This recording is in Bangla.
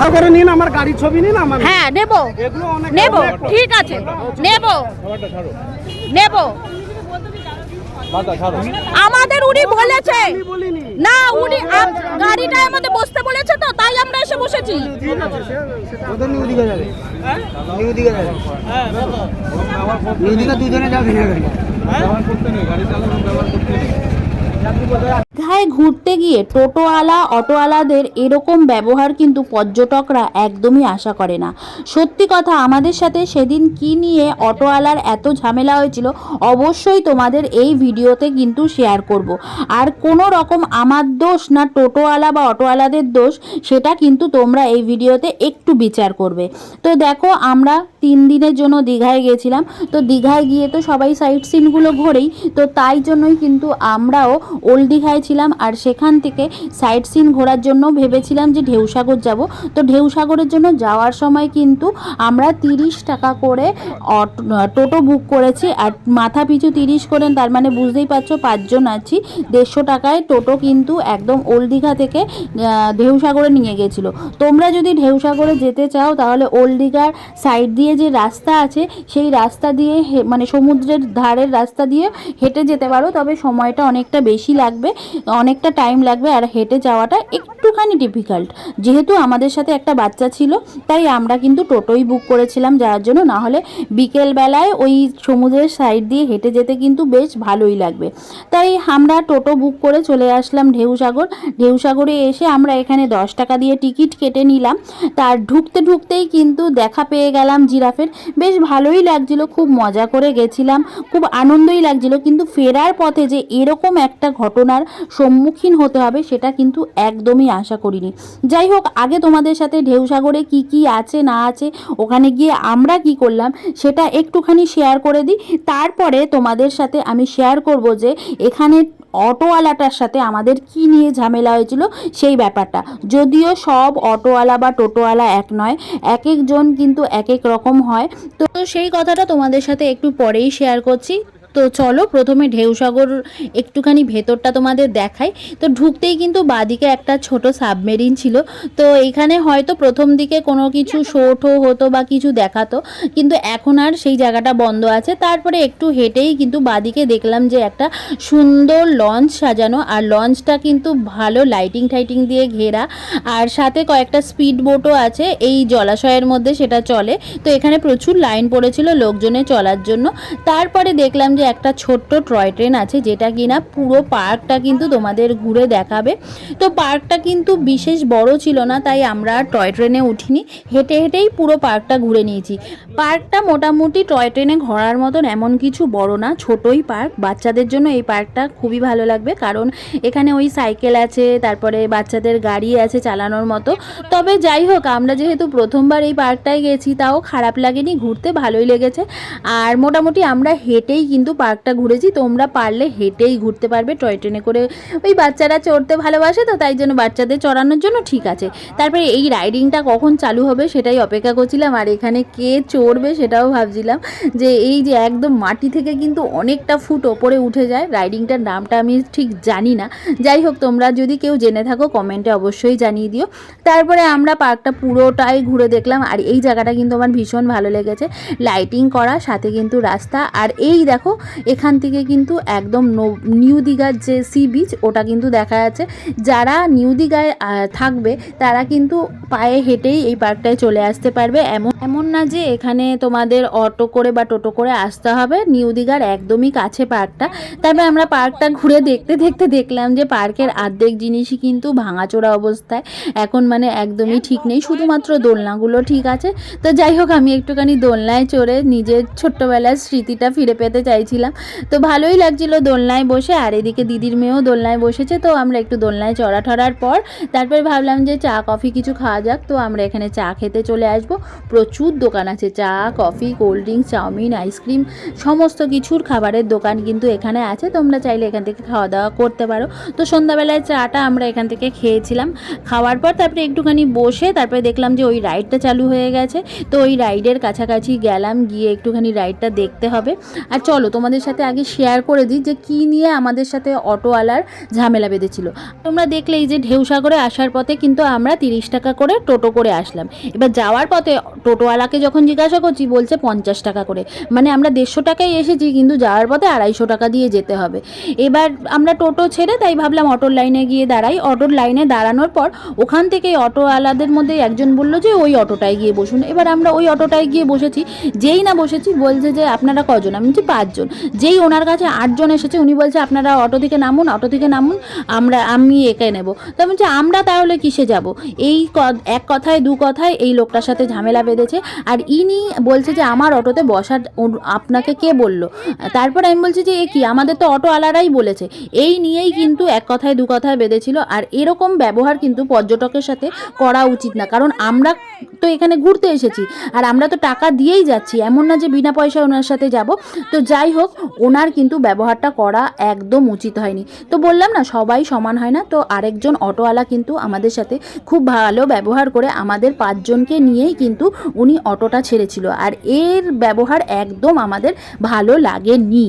ভালো করে নিন আমার গাড়ির ছবি নিন আমার হ্যাঁ নেব। এগুলো নেব ঠিক আছে নেব। নেব। আমাদের উনি বলেছে। না উনি আম- গাড়িটার মধ্যে বসতে বলেছে তো তাই আমরা এসে বসেছি। নিউ দিঘা দুজনে যাবে না ঘুরতে গিয়ে টোটোওয়ালা, অটোওয়ালাদের এরকম ব্যবহার কিন্তু পর্যটকরা একদমই আশা করে না। সত্যি কথা, আমাদের সাথে সেদিন কি নিয়ে অটোওয়ালার এত ঝামেলা হয়েছিল, অবশ্যই তোমাদের এই ভিডিওতে কিন্তু শেয়ার করব। আর কোনো রকম আমার দোষ না টোটোওয়ালা বা অটোওয়ালাদের দোষ, সেটা কিন্তু তোমরা এই ভিডিওতে একটু বিচার করবে। তো দেখো, আমরা তিন দিনের জন্য দীঘায় গেছিলাম। তো দীঘায় গিয়ে তো সবাই সাইট সিনগুলো ঘোরেই, তো তাই জন্যই কিন্তু আমরাও ওল্ড দীঘায় ছিলাম। আর সেখান থেকে সাইট সিন ঘোরার জন্য ভেবেছিলাম যে ঢেউসাগর যাব। তো ঢেউসাগরের জন্য যাওয়ার সময় কিন্তু আমরা তিরিশ টাকা করে টোটো বুক করেছি আর মাথা পিছু তিরিশ করে তার মানে বুঝতেই পারছ পাঁচজন আছি। দেড়শো টাকায় টোটো কিন্তু একদম ওল্ড দীঘা থেকে ঢেউসাগরে নিয়ে গেছিল। তোমরা যদি ঢেউসাগরে যেতে চাও তাহলে ওল্ড দীঘার সাইড দিয়ে যে রাস্তা আছে সেই রাস্তা দিয়ে মানে সমুদ্রের ধারের রাস্তা দিয়ে হেঁটে যেতে পারো। তবে সময়টা অনেকটা বেশি লাগবে। অনেকটা টাইম লাগবে আর হেঁটে যাওয়াটা একটুখানি ডিফিকাল্ট যেহেতু আমাদের সাথে একটা বাচ্চা ছিল, তাই আমরা কিন্তু টোটোই বুক করেছিলাম যাওয়ার জন্য। না হলে বিকেলবেলায় ওই সমুদ্রের সাইড দিয়ে হেঁটে যেতে কিন্তু বেশ ভালোই লাগবে। তাই আমরা টোটো বুক করে চলে আসলাম ঢেউসাগর। ঢেউসাগরে এসে আমরা এখানে দশ টাকা দিয়ে টিকিট কেটে নিলাম। তার ঢুকতে ঢুকতেই কিন্তু দেখা পেয়ে গেলাম জিরাফের। বেশ ভালোই লাগছিল, খুব মজা করে গেছিলাম, খুব আনন্দই লাগছিল। কিন্তু ফেরার পথে যে এরকম একটা ঘটনার সম্মুখীন হতে হবে সেটা কিন্তু একদমই আশা করিনি। যাই হোক, আগে তোমাদের সাথে ঢেউসাগরে কি কি আছে, না আছে, ওখানে গিয়ে আমরা কি করলাম সেটা একটুখানি শেয়ার করে দিই। তারপরে তোমাদের সাথে আমি শেয়ার করব যে এখানে অটোওয়ালাটার সাথে আমাদের কি নিয়ে ঝামেলা হয়েছিল সেই ব্যাপারটা। যদিও সব অটোওয়ালা বা টোটোওয়ালা এক নয়, এক একজন কিন্তু এক এক রকম হয়। তো সেই কথাটা তোমাদের সাথে একটু পরেই শেয়ার করছি। তো চলো, প্রথমে ঢেউসাগর একটুখানি ভেতরটা তোমাদের দেখাই। তো ঢুকতেই কিন্তু বাদিকে একটা ছোট সাবমেরিন ছিল। তো এইখানে হয়তো প্রথম দিকে কোনো কিছু শো ঠো হতো বা কিছু দেখাতো, কিন্তু এখন আর সেই জায়গাটা বন্ধ আছে। তারপরে একটু হেঁটেই কিন্তু বাদিকে দেখলাম যে একটা সুন্দর লঞ্চ সাজানো, আর লঞ্চটা কিন্তু ভালো লাইটিং টাইটিং দিয়ে ঘেরা। আর সাথে কয়েকটা স্পিড বোটও আছে, এই জলাশয়ের মধ্যে সেটা চলে। তো এখানে প্রচুর লাইন পড়েছিল লোকজনের চলার জন্য। তারপরে দেখলাম যে একটা ছোট্ট টয় ট্রেন আছে, যেটা কিনা পুরো পার্কটা কিন্তু তোমাদের ঘুরে দেখাবে। তো পার্কটা কিন্তু বিশেষ বড় ছিল না, তাই আমরা টয় ট্রেনে উঠিনি। হেঁটে হেঁটেই পুরো পার্কটা ঘুরে নিয়েছি। পার্কটা মোটামুটি টয় ট্রেনে ঘোরার মতন এমন কিছু বড় না, ছোটই পার্ক। বাচ্চাদের জন্য এই পার্কটা খুবই ভালো লাগবে, কারণ এখানে ওই সাইকেল আছে, তারপরে বাচ্চাদের গাড়ি আছে চালানোর মতো। তবে যাই হোক, আমরা যেহেতু প্রথমবার এই পার্কটায় গেছি, তাও খারাপ লাগেনি, ঘুরতে ভালোই লেগেছে। আর মোটামুটি আমরা হেঁটেই কিন্তু পার্কটা ঘুরেছি। তোমরা পারলে হেঁটেই ঘুরতে পারবে। টয় ট্রেনে করে ওই বাচ্চারা চড়তে ভালোবাসে তো, তাই জন্য বাচ্চাদের চড়ানোর জন্য ঠিক আছে। তারপরে এই রাইডিংটা কখন চালু হবে সেটাই অপেক্ষা করছিলাম। আর এখানে কে চড়বে সেটাও ভাবছিলাম যে এই যে একদম মাটি থেকে কিন্তু অনেকটা ফুট ওপরে উঠে যায়। রাইডিংটার নামটা আমি ঠিক জানি না। যাই হোক, তোমরা যদি কেউ জেনে থাকো কমেন্টে অবশ্যই জানিয়ে দিও। তারপরে আমরা পার্কটা পুরোটাই ঘুরে দেখলাম। আর এই জায়গাটা কিন্তু আমার ভীষণ ভালো লেগেছে। লাইটিং করা, সাথে কিন্তু রাস্তা। আর এই দেখো এখান থেকে কিন্তু একদম নিউ দীঘার যে সি বিচ ওটা কিন্তু দেখা যাচ্ছে। যারা নিউ দীঘায় থাকবে, তারা কিন্তু পায়ে হেঁটেই এই পার্কটায় চলে আসতে পারবে। এমন এমন না যে এখানে তোমাদের অটো করে বা টোটো করে আসতে হবে। নিউ দীঘার একদমই কাছে পার্কটা। তারপরে আমরা পার্কটা ঘুরে দেখতে দেখতে দেখলাম যে পার্কের আর্ধেক জিনিসই কিন্তু ভাঙাচোরা অবস্থায়। এখন মানে একদমই ঠিক নেই। শুধুমাত্র দোলনাগুলো ঠিক আছে। তো যাই হোক, আমি একটুখানি দোলনায় চড়ে নিজের ছোট্টবেলার স্মৃতিটা ফিরে পেতে চাইছিলাম তো ভালোই লাগছিল দোলনায় বসে। আর এদিকে দিদির মেয়েও দোলনায় বসেছে, তো আমরা একটু দোলনায় চড়া ঠড়ার পর তারপরে ভাবলাম যে চা, কফি কিছু খাওয়া যাক। তো আমরা এখানে চা খেতে চলে আসব। প্রচুর দোকান আছে, চা, coffee, cold drinks, chowmein, ice cream, সমস্ত কিছুর খাবারের দোকান কিন্তু এখানে আছে। তোমরা চাইলে এখান থেকে খাওয়া দাওয়া করতে পারো। তো সন্ধ্যাবেলায় চাটা আমরা এখান থেকে খেয়েছিলাম। খাওয়ার পর তারপরে একটুখানি বসে তারপরে দেখলাম যে ওই রাইডটা চালু হয়ে গেছে। তো ওই রাইডের কাছাকাছি গেলাম, গিয়ে একটুখানি রাইডটা দেখতে হবে। আর চলো তোমাদের সাথে আগে শেয়ার করে দিই যে কি নিয়ে আমাদের সাথে অটোওয়ালার ঝামেলা বেঁধেছিল। তোমরা দেখলে এই যে ঢেউসাগরে আসার পথে কিন্তু আমরা তিরিশ টাকা করে টোটো করে আসলাম। এবার যাওয়ার পথে টোটোওয়ালাকে যখন জিজ্ঞাসা করছি, বলছে পঞ্চাশ টাকা করে। মানে আমরা দেড়শো টাকায় এসেছি, কিন্তু যাওয়ার পথে আড়াইশো টাকা দিয়ে যেতে হবে। এবার আমরা টোটো ছেড়ে তাই ভাবলাম অটোর লাইনে গিয়ে দাঁড়াই। অটোর লাইনে দাঁড়ানোর পর ওখান থেকে অটোওয়ালাদের মধ্যে একজন বলল যে, ওই অটোটায় গিয়ে বসুন। এবার আমরা ওই অটোটায় গিয়ে বসেছি। যেই না বসেছি, বলছে যে, আপনারা কজন? আমি বলছি, পাঁচজন। যেই ওনার কাছে আটজন এসেছে, উনি বলছে, আপনারা অটো থেকে নামুন, অটো থেকে নামুন, আমরা, আমি একে নেব। তো বলছি, আমরা তাহলে কিসে যাব? এই এক কথায়, দু কথায় এই লোকটার সাথে ঝামেলা বেঁধেছে। আর ইনি বলছে যে, আমার অটোতে বসার আপনাকে কে বলল? তারপর আমি বলছি যে, এ কি, আমাদের তো অটো আলারাই বলেছে। এই নিয়েই কিন্তু এক কথায়, দু কথায় বেঁধেছিল। আর এরকম ব্যবহার কিন্তু পর্যটকের সাথে করা উচিত না। কারণ আমরা তো এখানে ঘুরতে এসেছি। আর আমরা তো টাকা দিয়েই যাচ্ছি, এমন না যে বিনা পয়সায় ওনার সাথে যাব। তো যাই হোক, ওনার কিন্তু ব্যবহারটা করা একদম উচিত হয়নি। তো বললাম না, সবাই সমান হয় না। তো আরেকজন অটোওয়ালা কিন্তু আমাদের সাথে খুব ভালো ব্যবহার করে আমাদের পাঁচজনকে নিয়েই কিন্তু উনি অটোটা ছেড়েছিল। আর এর ব্যবহার একদম আমাদের ভালো লাগেনি।